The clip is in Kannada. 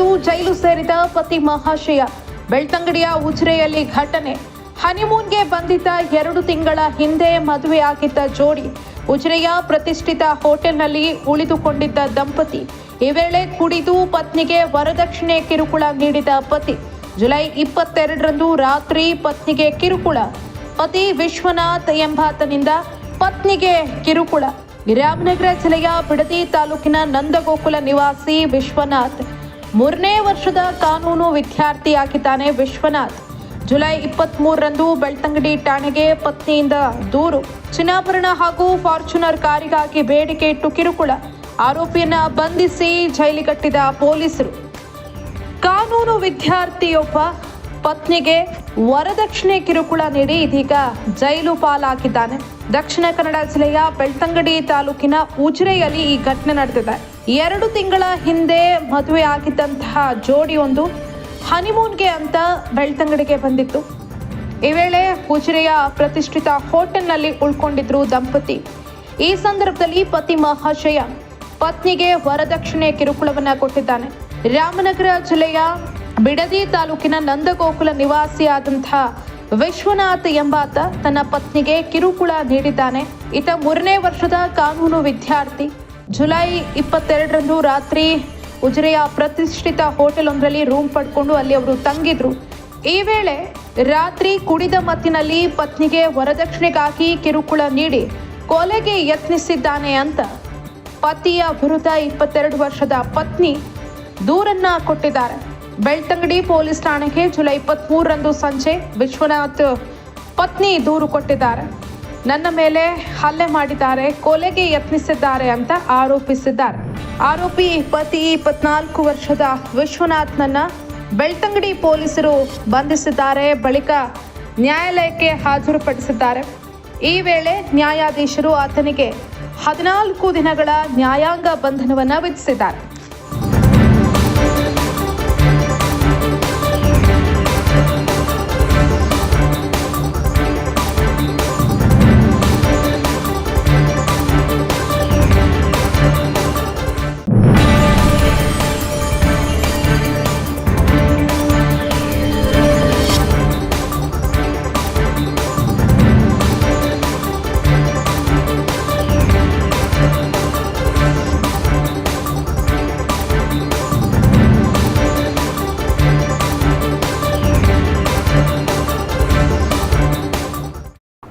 ಹದಿನಾಲ್ಕರಂದು ಜೈಲು ಸೇರಿದ ಪತಿ ಮಹಾಶಯ ಬೆಳ್ತಂಗಡಿಯ ಉಜಿರೆಯಲ್ಲಿ ಘಟನೆ. ಹನಿಮೂನ್ಗೆ ಬಂದಿದ್ದ ಎರಡು ತಿಂಗಳ ಹಿಂದೆ ಮದುವೆಯಾಗಿದ್ದ ಜೋಡಿ ಉಜಿರೆಯ ಪ್ರತಿಷ್ಠಿತ ಹೋಟೆಲ್ನಲ್ಲಿ ಉಳಿದುಕೊಂಡಿದ್ದ ದಂಪತಿ. ಈ ವೇಳೆ ಕುಡಿದು ಪತ್ನಿಗೆ ವರದಕ್ಷಿಣೆ ಕಿರುಕುಳ ನೀಡಿದ ಪತಿ. ಜುಲೈ ಇಪ್ಪತ್ತೆರಡರಂದು ರಾತ್ರಿ ಪತ್ನಿಗೆ ಕಿರುಕುಳ. ಪತಿ ವಿಶ್ವನಾಥ್ ಎಂಬಾತನಿಂದ ಪತ್ನಿಗೆ ಕಿರುಕುಳ. ರಾಮನಗರ ಜಿಲ್ಲೆಯ ಬಿಡದಿ ತಾಲೂಕಿನ ನಂದಗೋಕುಲ ನಿವಾಸಿ ವಿಶ್ವನಾಥ್ ಮೂರನೇ ವರ್ಷದ ಕಾನೂನು ವಿದ್ಯಾರ್ಥಿಯಾಗಿದ್ದಾನೆ ವಿಶ್ವನಾಥ್. ಜುಲೈ ಇಪ್ಪತ್ತ್ ಮೂರರಂದು ಬೆಳ್ತಂಗಡಿ ಠಾಣೆಗೆ ಪತ್ನಿಯಿಂದ ದೂರು. ಚಿನ್ನಾಭರಣ ಹಾಗೂ ಫಾರ್ಚುನರ್ ಕಾರಿಗಾಗಿ ಬೇಡಿಕೆ ಇಟ್ಟು ಕಿರುಕುಳ ಆರೋಪಿಯನ್ನ ಬಂಧಿಸಿ ಜೈಲಿಗಟ್ಟಿದ ಪೊಲೀಸರು. ಕಾನೂನು ವಿದ್ಯಾರ್ಥಿಯೊಬ್ಬ ಪತ್ನಿಗೆ ವರದಕ್ಷಿಣೆ ಕಿರುಕುಳ ನೀಡಿ ಇದೀಗ ಜೈಲು ಪಾಲಾಗಿದ್ದಾನೆ. ದಕ್ಷಿಣ ಕನ್ನಡ ಜಿಲ್ಲೆಯ ಬೆಳ್ತಂಗಡಿ ತಾಲೂಕಿನ ಉಜಿರೆಯಲ್ಲಿ ಈ ಘಟನೆ ನಡೆದಿದೆ. ಎರಡು ತಿಂಗಳ ಹಿಂದೆ ಮದುವೆ ಆಗಿದ್ದಂತಹ ಜೋಡಿಯೊಂದು ಹನಿಮೂನ್ಗೆ ಅಂತ ಬೆಳ್ತಂಗಡಿಗೆ ಬಂದಿತ್ತು. ಈ ವೇಳೆ ಉಜಿರೆಯ ಪ್ರತಿಷ್ಠಿತ ಹೋಟೆಲ್ನಲ್ಲಿ ಉಳ್ಕೊಂಡಿದ್ರು ದಂಪತಿ. ಈ ಸಂದರ್ಭದಲ್ಲಿ ಪತಿ ಮಹಾಶಯ ಪತ್ನಿಗೆ ವರದಕ್ಷಿಣೆ ಕಿರುಕುಳವನ್ನ ಕೊಟ್ಟಿದ್ದಾನೆ. ರಾಮನಗರ ಜಿಲ್ಲೆಯ ಬಿಡದಿ ತಾಲೂಕಿನ ನಂದಗೋಕುಲ ನಿವಾಸಿಯಾದಂತಹ ವಿಶ್ವನಾಥ್ ಎಂಬಾತ ತನ್ನ ಪತ್ನಿಗೆ ಕಿರುಕುಳ ನೀಡಿದ್ದಾನೆ. ಈತ ಮೂರನೇ ವರ್ಷದ ಕಾನೂನು ವಿದ್ಯಾರ್ಥಿ. ಜುಲೈ ಇಪ್ಪತ್ತೆರಡರಂದು ರಾತ್ರಿ ಉಜಿರೆಯ ಪ್ರತಿಷ್ಠಿತ ಹೋಟೆಲ್ ಒಂದರಲ್ಲಿ ರೂಮ್ ಪಡ್ಕೊಂಡು ಅಲ್ಲಿ ಅವರು ತಂಗಿದ್ರು. ಈ ವೇಳೆ ರಾತ್ರಿ ಕುಡಿದ ಮತ್ತಿನಲ್ಲಿ ಪತ್ನಿಗೆ ವರದಕ್ಷಿಣೆಗಾಗಿ ಕಿರುಕುಳ ನೀಡಿ ಕೊಲೆಗೆ ಯತ್ನಿಸಿದ್ದಾನೆ ಅಂತ ಪತಿಯ ವಿರುದ್ಧ ಇಪ್ಪತ್ತೆರಡು ವರ್ಷದ ಪತ್ನಿ ದೂರನ್ನ ಕೊಟ್ಟಿದ್ದಾರೆ. ಬೆಳ್ತಂಗಡಿ ಪೊಲೀಸ್ ಠಾಣೆಗೆ ಜುಲೈ ಇಪ್ಪತ್ತ್ಮೂರರಂದು ಸಂಜೆ ವಿಶ್ವನಾಥ್ ಪತ್ನಿ ದೂರು ಕೊಟ್ಟಿದ್ದಾರೆ. ನನ್ನ ಮೇಲೆ ಹಲ್ಲೆ ಮಾಡಿದ್ದಾರೆ, ಕೊಲೆಗೆ ಯತ್ನಿಸಿದ್ದಾರೆ ಅಂತ ಆರೋಪಿಸಿದ್ದಾರೆ. ಆರೋಪಿ ಪತಿ ಇಪ್ಪತ್ನಾಲ್ಕು ವರ್ಷದ ವಿಶ್ವನಾಥ್ನನ್ನ ಬೆಳ್ತಂಗಡಿ ಪೊಲೀಸರು ಬಂಧಿಸಿದ್ದಾರೆ, ಬಳಿಕ ನ್ಯಾಯಾಲಯಕ್ಕೆ ಹಾಜರುಪಡಿಸಿದ್ದಾರೆ. ಈ ವೇಳೆ ನ್ಯಾಯಾಧೀಶರು ಆತನಿಗೆ ಹದಿನಾಲ್ಕು ದಿನಗಳ ನ್ಯಾಯಾಂಗ ಬಂಧನವನ್ನು ವಿಧಿಸಿದ್ದಾರೆ.